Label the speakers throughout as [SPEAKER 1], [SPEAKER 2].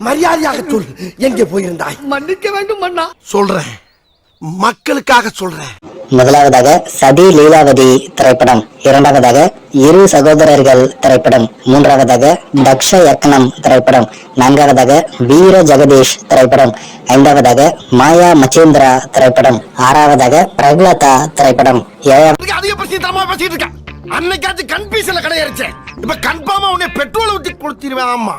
[SPEAKER 1] மரியாதையாக சொல். எங்கே போயிருந்தாய்?
[SPEAKER 2] மன்னிக்க வேண்டும் மன்னா
[SPEAKER 1] சொல்றேன். மக்களுக்காக சொல்றேன்.
[SPEAKER 3] முதலாவதாக சதி லீலாவதி திரைப்படம் இரண்டாவதாக இரு சகோதரர்கள் திரைப்படம் மூன்றாவதாக தக்ஷ யக்னம் திரைப்படம் நான்காவதாக வீர ஜெகதீஷ் திரைப்படம் ஐந்தாவதாக மாயா மச்சேந்திரா திரைப்படம் ஆறாவதாக பிரகலதா திரைப்படம். ஏழாவதாக
[SPEAKER 1] அன்னைக்காச்சும் கன்ஃபியூஷன்ல கிடையாருச்சே இப்ப கன்ஃபார்மா உன்னை பெட்ரோல் ஊத்தி கொடுத்திருவேன் ஆமா.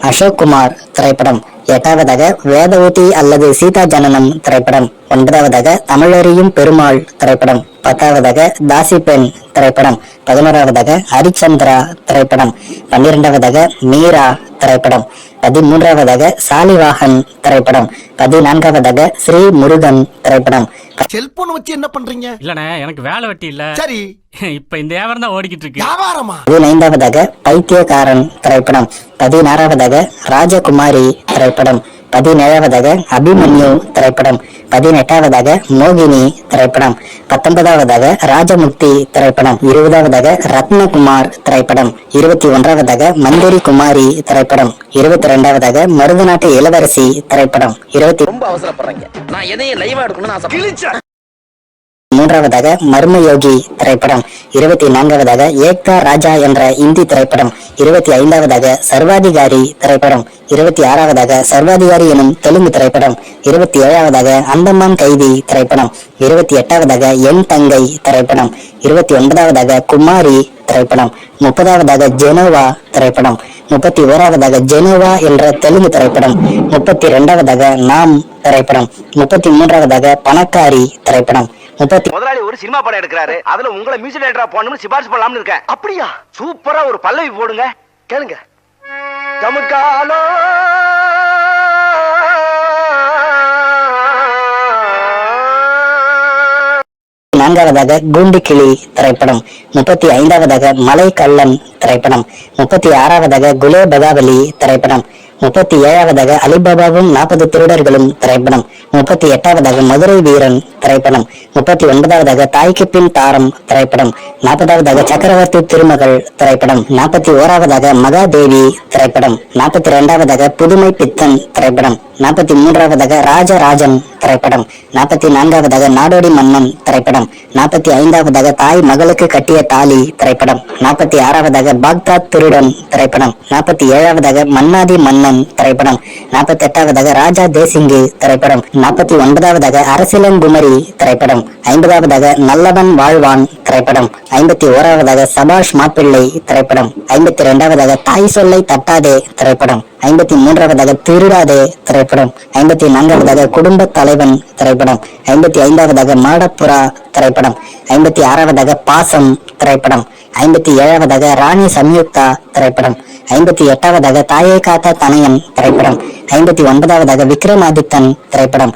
[SPEAKER 3] அசோக் குமார் திரைப்படம். எட்டாவதாக வேதவதி அல்லது சீதா ஜனனம் திரைப்படம். ஒன்பதாவதாக தமிழறியும் பெருமாள் திரைப்படம். பத்தாவதாக தாசி பெண் திரைப்படம். பதினோராவதாக ஹரிச்சந்திரா திரைப்படம். பன்னிரெண்டாவதாக மீரா திரைப்படம். பதிமூன்றாவதாக சாலிவாகன் திரைப்படம். பதினான்காவதாக ஸ்ரீ முருகன் திரைப்படம்.
[SPEAKER 1] செல்போன் வச்சு என்ன பண்றீங்க?
[SPEAKER 4] இல்லண்ணே எனக்கு வேலை வெட்டி இல்ல.
[SPEAKER 1] சரி.
[SPEAKER 4] இப்ப இந்த வியாபாரம் தான் ஓடிக்கிட்டு இருக்கு.
[SPEAKER 1] வியாபாரமா?
[SPEAKER 3] பதினைந்தாவதாக பைத்தியக்காரன் திரைப்படம். பதினாறாவதாக ராஜகுமாரி திரைப்படம். பதினேழாவதாக அபிமன்யு திரைப்படம் பதினெட்டாவதாக மோகினி திரைப்படம் பத்தொன்பதாவதாக ராஜமுக்தி திரைப்படம் இருபதாவதாக ரத்னகுமார் திரைப்படம் இருபத்தி ஒன்றாவதாக மந்திரி குமாரி திரைப்படம் இருபத்தி ரெண்டாவதாக மருதநாட்டு இளவரசி திரைப்படம் இருபத்தி
[SPEAKER 5] ரொம்ப அவசரப்படுறீங்க. நான் எதையும் லைவா எடுக்கணும்னு
[SPEAKER 3] மூன்றாவதாக மர்ம யோகி திரைப்படம். இருபத்தி நான்காவதாக ஏக்தா ராஜா என்ற இந்தி திரைப்படம். இருபத்தி ஐந்தாவதாக சர்வாதிகாரி திரைப்படம். இருபத்தி ஆறாவதாக சர்வாதிகாரி எனும் தெலுங்கு திரைப்படம். இருபத்தி ஏழாவதாக அந்தமான் கைதி திரைப்படம். இருபத்தி எட்டாவதாக என் தங்கை திரைப்படம். இருபத்தி ஒன்பதாவதாக குமாரி திரைப்படம். முப்பதாவதாக ஜெனோவா திரைப்படம். முப்பத்தி ஓராவதாக ஜெனோவா என்ற தெலுங்கு திரைப்படம். முப்பத்தி இரண்டாவதாக நாம் திரைப்படம். முப்பத்தி மூன்றாவதாக பணக்காரி திரைப்படம்.
[SPEAKER 5] முதலாளி ஒரு சினிமா படம் எடுக்கிறாரு. அதுல உங்களை மியூசிக் டைரக்டரா போடணும்னு சிபாரிசு பண்ணலாம்னு இருக்கேன். அப்படியா? சூப்பரா ஒரு பல்லவி போடுங்க. கேளுங்க. ஜமுக்காலோ.
[SPEAKER 3] நான்காவதாக கூண்டு கிளி திரைப்படம். முப்பத்தி ஐந்தாவதாக மலை கள்ளன் திரைப்படம். முப்பத்தி ஆறாவதாக குலே பகாவலி திரைப்படம். முப்பத்தி ஏழாவதாக அலிபாபாவும் நாற்பது திருடர்களும் திரைப்படம். முப்பத்தி எட்டாவதாக மதுரை வீரன் திரைப்படம். முப்பத்தி ஒன்பதாவதாக தாய்க்கு பின் தாரம் திரைப்படம். நாற்பதாவதாக சக்கரவர்த்தி திருமகள் திரைப்படம். நாற்பத்தி ஓராவதாக மகாதேவி திரைப்படம். நாற்பத்தி இரண்டாவதாக புதுமை பித்தன் திரைப்படம். நாற்பத்தி மூன்றாவதாக ராஜராஜன் திரைப்படம். நாற்பத்தி நான்காவதாக நாடோடி மன்னன் திரைப்படம். நாற்பத்தி ஐந்தாவதாக தாய் மகளுக்கு கட்டிய தாலி திரைப்படம். நாற்பத்தி ஆறாவதாக பாக்தாத் திருடன் திரைப்படம். நாற்பத்தி ஏழாவதாக மன்னாதி மன்னன் திரைப்படம். நாற்பத்தி எட்டாவதாக ராஜா தேசிங்கு திரைப்படம். நாற்பத்தி ஒன்பதாவதாக அரசியலன் குமரி திரைப்படம். ஐம்பதாவதாக நல்லவன் வாழ்வான் திரைப்படம். ஐம்பத்தி ஓராவதாக சபாஷ் மாப்பிள்ளை திரைப்படம். ஐம்பத்தி இரண்டாவதாக தாய் சொல்லை தட்டாதே திரைப்படம். ஐம்பத்தி மூன்றாவதாக திருடாதே திரைப்படம் ஐம்பத்தி நான்காவதாக குடும்ப தலைவன் திரைப்படம் ஐம்பத்தி ஐந்தாவதாக மாடப்புறா திரைப்படம் ஐம்பத்தி ஆறாவதாக பாசம் திரைப்படம் ஐம்பத்தி ஏழாவதாக ராணி சம்யுக்தா திரைப்படம் ஐம்பத்தி எட்டாவதாக தாயை காத்தா தனையன் திரைப்படம் ஐம்பத்தி ஒன்பதாவதாக விக்ரமாதித்தன் திரைப்படம்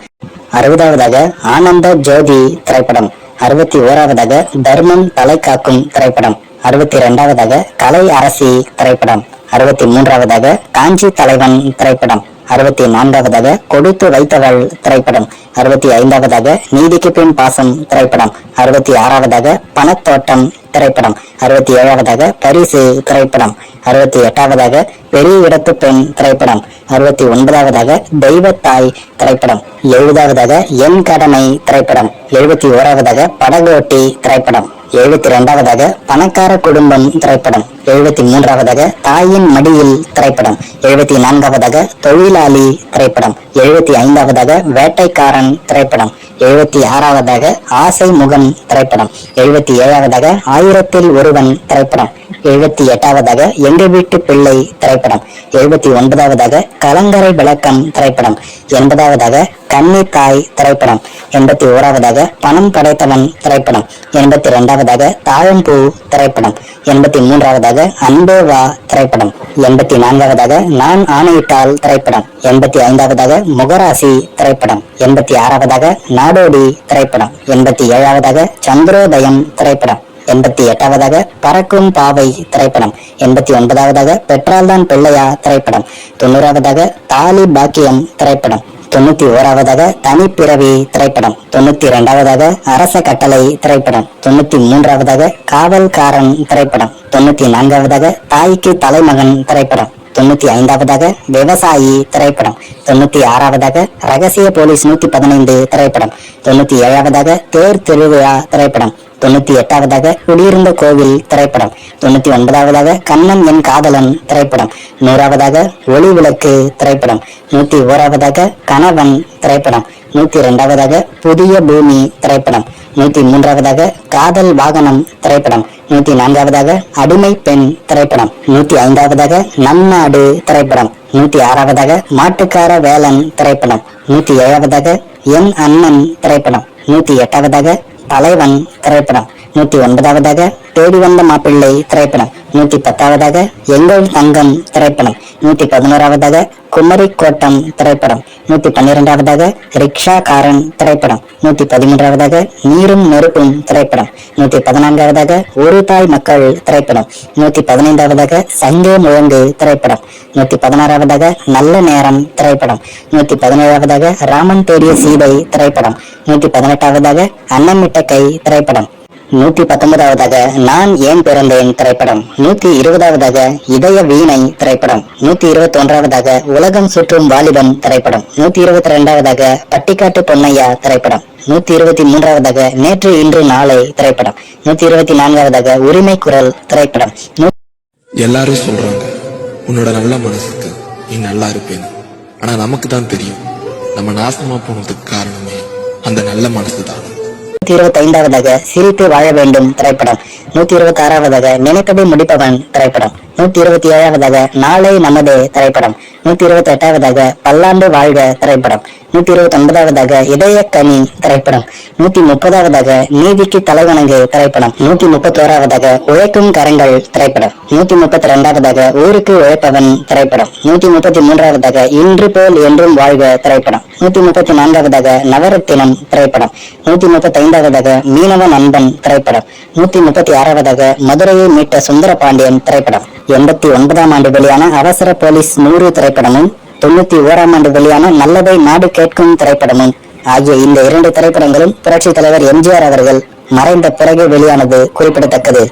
[SPEAKER 3] அறுபதாவதாக ஆனந்த ஜோதி திரைப்படம் அறுபத்தி ஓராவதாக தர்மம் தலை காக்கும் திரைப்படம். அறுபத்தி இரண்டாவதாக கலை அரசி திரைப்படம் அறுபத்தி மூன்றாவதாக காஞ்சி தலைவன் திரைப்படம் அறுபத்தி நான்காவதாக கொடுத்து வைத்தவள் திரைப்படம் அறுபத்தி ஐந்தாவதாக நீதிக்கு பின் பாசம் திரைப்படம் அறுபத்தி ஆறாவதாக பணத்தோட்டம் திரைப்படம். அறுபத்தி ஏழாவதாக பரிசு திரைப்படம். அறுபத்தி எட்டாவதாக பெரிய இடத்து பெண் திரைப்படம். அறுபத்தி ஒன்பதாவதாக தெய்வத்தாய் திரைப்படம். எழுபதாவதாக என் கடமை திரைப்படம். எழுபத்தி ஓராவதாக படகோட்டி திரைப்படம். எழுபத்தி ரெண்டாவதாக பணக்கார குடும்பம் திரைப்படம். எழுபத்தி மூன்றாவதாக தாயின் மடியில் திரைப்படம். எழுபத்தி நான்காவதாக தொழிலாளி திரைப்படம். எழுபத்தி ஐந்தாவதாக வேட்டைக்காரன் திரைப்படம். எழுபத்தி ஆறாவதாக ஆசை முகம் திரைப்படம். எழுபத்தி ஏழாவதாக ஆயிரத்தில் ஒருவன் திரைப்படம். எழுபத்தி எட்டாவதாக எங்க வீட்டு பிள்ளை திரைப்படம். எழுபத்தி ஒன்பதாவதாக கலங்கரை விளக்கம் திரைப்படம். எண்பதாவதாக கண்ணி தாய் திரைப்படம். எண்பத்தி ஓராவதாக பணம் படைத்தவன் திரைப்படம். எண்பத்தி இரண்டாவதாக தாழம்பூ திரைப்படம். எண்பத்தி மூன்றாவதாக அன்பே வா திரைப்படம். எண்பத்தி நான்காவதாக நான் ஆணையிட்டால் திரைப்படம். எண்பத்தி ஐந்தாவதாக முகராசி திரைப்படம். எண்பத்தி ஆறாவதாக நாடோடி திரைப்படம். எண்பத்தி ஏழாவதாக சந்திரோதயம் திரைப்படம். எண்பத்தி எட்டாவதாக பறக்கும் பாவை திரைப்படம். எண்பத்தி ஒன்பதாவதாக பெற்றால்தான் பிள்ளையா திரைப்படம். தொண்ணூறாவதாக தாலி பாக்கியம் திரைப்படம். தொண்ணூத்தி ஓராவதாக தனிப்பிறவி திரைப்படம். தொண்ணூத்தி இரண்டாவதாக அரச கட்டளை திரைப்படம். தொண்ணூத்தி மூன்றாவதாக காவல்காரன் திரைப்படம். தொண்ணூத்தி நான்காவதாக தாய்க்கு தலைமகன் திரைப்படம். தொண்ணூத்தி ஐந்தாவதாக விவசாயி திரைப்படம். தொண்ணூத்தி ஆறாவதாக ரகசிய போலீஸ் நூத்தி பதினைந்து திரைப்படம். தொண்ணூத்தி ஏழாவதாக தேர் திருவிழா திரைப்படம். தொண்ணூத்தி எட்டாவதாக குடியிருந்த கோவில் திரைப்படம். தொண்ணூத்தி ஒன்பதாவதாக கண்ணன் என் காதலன் திரைப்படம். நூறாவதாக ஒளி விளக்கு திரைப்படம். நூத்தி ஓராவதாக கணவன் திரைப்படம். நூத்தி இரண்டாவதாக புதிய பூமி திரைப்படம். நூத்தி மூன்றாவதாக காதல் வாகனம் திரைப்படம். நூத்தி நான்காவதாக அடிமை பெண் திரைப்படம். நூத்தி ஐந்தாவதாக நன்னாடு திரைப்படம். நூத்தி ஆறாவதாக மாட்டுக்கார வேலன் திரைப்படம். நூத்தி ஏழாவதாக என் அண்ணன் திரைப்படம். நூத்தி எட்டாவதாக தலைவன் திரைப்படம். நூத்தி ஒன்பதாவதாக தேடி வந்த மாப்பிள்ளை திரைப்படம். நூத்தி பத்தாவதாக எங்கள் தங்கம் திரைப்படம். நூத்தி பதினோராவதாக குமரி கோட்டம் திரைப்படம். நூத்தி பன்னிரெண்டாவதாக ரிக்ஷாக்காரன் திரைப்படம். நூத்தி பதிமூன்றாவதாக நீரும் நெருப்பும் திரைப்படம். நூத்தி பதினான்காவதாக ஒரு தாய் மக்கள் திரைப்படம். நூத்தி பதினைந்தாவதாக சங்கே முழங்கு திரைப்படம். நூத்தி பதினாறாவதாக நல்ல நேரம் திரைப்படம். நூத்தி பதினேழாவதாக ராமன் தேடிய சீதை திரைப்படம். நூத்தி பதினெட்டாவதாக அன்னமிட்ட கை திரைப்படம். நூத்தி பத்தொன்பதாவதாக நான் ஏன் பிறந்தேன் திரைப்படம். நூத்தி இருபதாவதாக இதய வீணை திரைப்படம். நூத்தி இருபத்தி ஒன்றாவதாக உலகம் சுற்றும் வாலிபன் திரைப்படம். நூத்தி இருபத்தி ரெண்டாவதாக பட்டிக்காட்டு பொன்னையா திரைப்படம். நூத்தி இருபத்தி மூன்றாவதாக நேற்று இன்று நாளை திரைப்படம். நூத்தி இருபத்தி நான்காவதாக உரிமை குரல் திரைப்படம்.
[SPEAKER 2] எல்லாரும் சொல்றாங்க உன்னோட நல்ல மனசுக்கு நீ நல்லா இருப்பேன்னு. ஆனா நமக்கு தான் தெரியும் நம்ம நாசமா போனதுக்கு காரணமே அந்த நல்ல மனசு தான்
[SPEAKER 3] நூத்தி இருபத்தி ஐந்தாவதாக சிரித்து வாழ வேண்டும் திரைப்படம். நூத்தி இருபத்தி ஆறாவதாக நினைத்ததை முடிப்பவன் திரைப்படம். நூத்தி இருபத்தி ஏழாவதாக நாளை நமது திரைப்படம். நூத்தி இருபத்தி எட்டாவதாக பல்லாண்டு வாழ்க திரைப்படம். நூத்தி இருபத்தி ஒன்பதாவதாக இதய கனி திரைப்படம். நூத்தி முப்பதாவதாக நீதிக்கு தலைவணங்கு திரைப்படம். நூத்தி முப்பத்தி ஓராவதாக உழைக்கும் கரங்கள் திரைப்படம். நூத்தி முப்பத்தி ரெண்டாவதாக ஊருக்கு உழைப்பவன் திரைப்படம். நூத்தி முப்பத்தி மூன்றாவதாக இன்று போல் என்றும் வாழ்க திரைப்படம். நூத்தி முப்பத்தி நான்காவதாக நவரத்தினம் திரைப்படம். நூத்தி முப்பத்தி ஐந்தாவதாக மீனவ நண்பன் திரைப்படம். நூத்தி முப்பத்தி ஆறாவதாக மதுரையை மீட்ட சுந்தர பாண்டியன் திரைப்படம். எண்பத்தி ஒன்பதாம் ஆண்டு வெளியான அவசர போலீஸ் நூறு திரைப்படமும் தொண்ணூத்தி ஓராம் ஆண்டு வெளியான நல்லதை நாடு கேட்கும் திரைப்படமும் ஆகிய இந்த இரண்டு திரைப்படங்களும் புரட்சி தலைவர் எம்ஜிஆர் அவர்கள் மறைந்த பிறகு வெளியானது குறிப்பிடத்தக்கது.